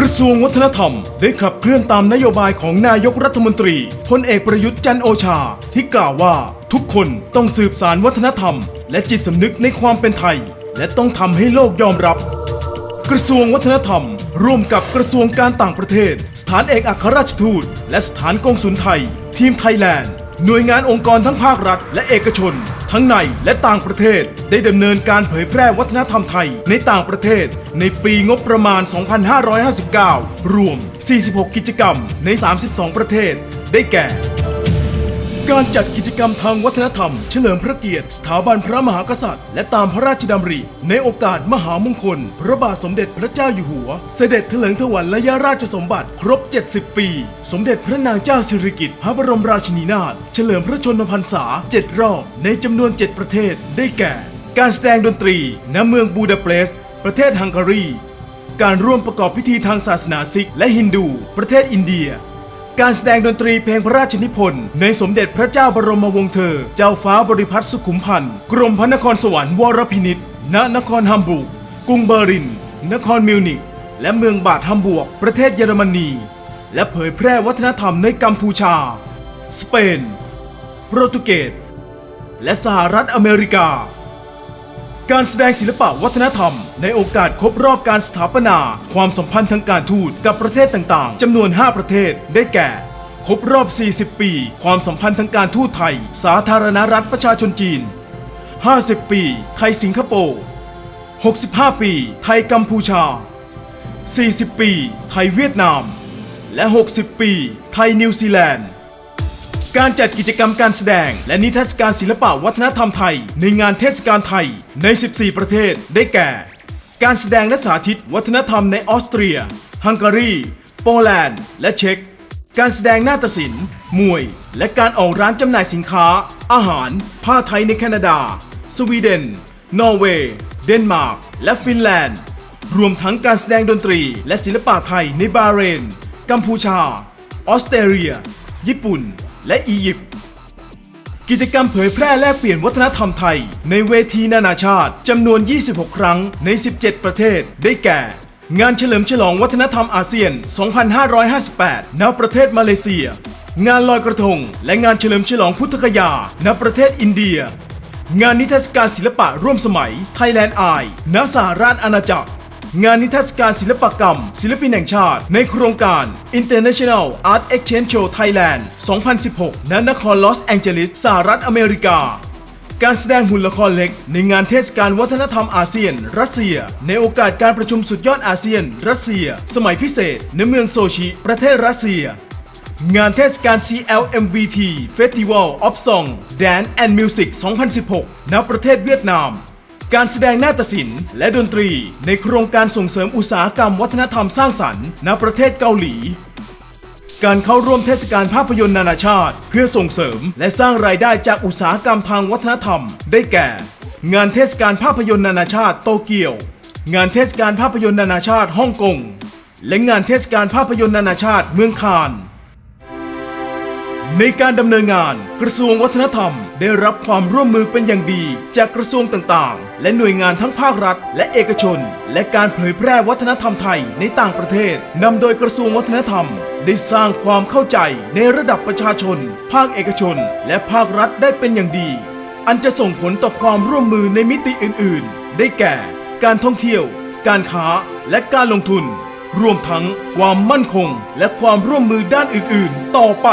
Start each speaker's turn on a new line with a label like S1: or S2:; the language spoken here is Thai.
S1: กระทรวงวัฒนธรรม ได้ขับเคลื่อนตามนโยบายของนายกรัฐมนตรีพลเอกประยุทธ์จันโอชา ที่กล่าวว่าทุกคนต้องสืบสารวัฒนธรรม และจิตสำนึกในความเป็นไทย และต้องทำให้โลกยอมรับ กระทรวงวัฒนธรรม ร่วมกับกระทรวงการต่างประเทศ สถานเอกอัครราชทูต และสถานกงสุลไทย ทีมไทยแลนด์หน่วยงานองค์กรทั้งภาครัฐ และเอกชน ทั้งในและต่างประเทศได้ดำเนินการเผยแพร่วัฒนธรรมไทยในต่างประเทศ ในปีงบประมาณ 2559 รวม 46 กิจกรรมใน 32 ประเทศ ได้แก่ การจัดกิจกรรมทางวัฒนธรรม เฉลิมพระเกียรติ สถาบันพระมหากษัตริย์ และตามพระราชดำริ ในโอกาสมหามงคล พระบาทสมเด็จพระเจ้าอยู่หัว เสด็จเถลิงถวัลยราชสมบัติครบ 70 ปี สมเด็จพระนางเจ้าสิริกิติ์พระบรมราชินีนาถเฉลิมพระชนมพรรษา 7 รอบในจำนวน 7 ประเทศได้แก่ การแสดงดนตรีณเมืองบูดาเปสต์ประเทศฮังการี การร่วมประกอบพิธีทางศาสนาซิกและฮินดู ประเทศอินเดีย การแสดงดนตรีเพลงพระราชนิพนธ์ในสมเด็จพระเจ้าบรมวงศ์เธอ เจ้าฟ้าบริพัตรสุขุมพันธ์ กรมพระนครสวรรค์วรพินิษณนครฮัมบูร์กกรุงเบอร์ลิน นครมิวนิกและเมืองบาดฮัมบวร์กประเทศเยอรมนี และเผยแพร่วัฒนธรรมในกัมพูชา สเปน โปรตุเกสและสหรัฐอเมริกา การแสดงศิลปะวัฒนธรรม ในโอกาสครบรอบการสถาปนา ความสัมพันธ์ทางการทูตกับประเทศต่างๆจำนวน 5 ประเทศได้แก่ ครบรอบ 40 ปี ความสัมพันธ์ทางการทูตไทย สาธารณรัฐประชาชนจีน 50 ปี ไทยสิงคโปร์ 65 ปี ไทยกัมพูชา 40 ปี ไทยเวียดนาม และ 60 ปี ไทยนิวซีแลนด์ การจัดกิจกรรมการแสดง และนิทรรศการศิลปะวัฒนธรรมไทย ในงานเทศกาลไทยใน 14 ประเทศ ได้แก่ การแสดงและสาธิตวัฒนธรรมในออสเตรีย ฮังการี โปแลนด์ และเช็ก การแสดงนาฏศิลป์ มวย และการออกร้านจำหน่ายสินค้า อาหาร ผ้าไทยในแคนาดา สวีเดน นอร์เวย์ เดนมาร์ก และฟินแลนด์ รวมทั้งการแสดงดนตรี และศิลปะไทยในบาเรน กัมพูชา ออสเตรเลีย ญี่ปุ่น และอียิปต์กิจกรรมเผยแพร่แลกเปลี่ยนวัฒนธรรมไทย ในเวทีนานาชาติจำนวน 26 ครั้งใน 17 ประเทศ ได้แก่ งานเฉลิมฉลองวัฒนธรรมอาเซียน 2558 ณ ประเทศมาเลเซีย งานลอยกระทง และงานเฉลิมฉลองพุทธคยา ณ ประเทศอินเดีย งานนิทรรศการศิลปะร่วมสมัย Thailand Eye ณ สหราชอาณาจักร งานนิทรรศการศิลปกรรม ศิลปินแห่งชาติ ในโครงการ International Art Exchange Show Thailand 2016 ณ นครลอสแองเจลิส สหรัฐอเมริกา การแสดงหุ่นละครเล็ก ในงานเทศกาลวัฒนธรรมอาเซียน รัสเซีย ในโอกาสการประชุมสุดยอดอาเซียน รัสเซีย สมัยพิเศษ ในเมืองโซชิ ประเทศรัสเซียงานเทศกาล CLMVT Festival of Song Dance and Music 2016 ณ ประเทศเวียดนาม การแสดงนาฏศิลป์และดนตรี ในโครงการส่งเสริมอุตสาหกรรมวัฒนธรรมสร้างสรรค์ณประเทศเกาหลี การเข้าร่วมเทศกาลภาพยนตร์นานาชาติ เพื่อส่งเสริมและสร้างรายได้จากอุตสาหกรรมทางวัฒนธรรม ได้แก่ งานเทศกาลภาพยนตร์นานาชาติโตเกียว งานเทศกาลภาพยนตร์นานาชาติฮ่องกง และงานเทศกาลภาพยนตร์นานาชาติเมืองคานในการดำเนินงานกระทรวงวัฒนธรรม ได้รับความร่วมมือเป็นอย่างดี จากกระทรวงต่างๆ และหน่วยงานทั้งภาครัฐ และเอกชน และการเผยแพร่วัฒนธรรมไทยในต่างประเทศนำโดยกระทรวงวัฒนธรรม ได้สร้างความเข้าใจในระดับประชาชน ภาคเอกชน และภาครัฐได้เป็นอย่างดี อันจะส่งผลต่อความร่วมมือในมิติอื่นๆ ได้แก่ การท่องเที่ยว การค้า และการลงทุน รวมทั้งความมั่นคง และความร่วมมือด้านอื่น ๆ ต่อไป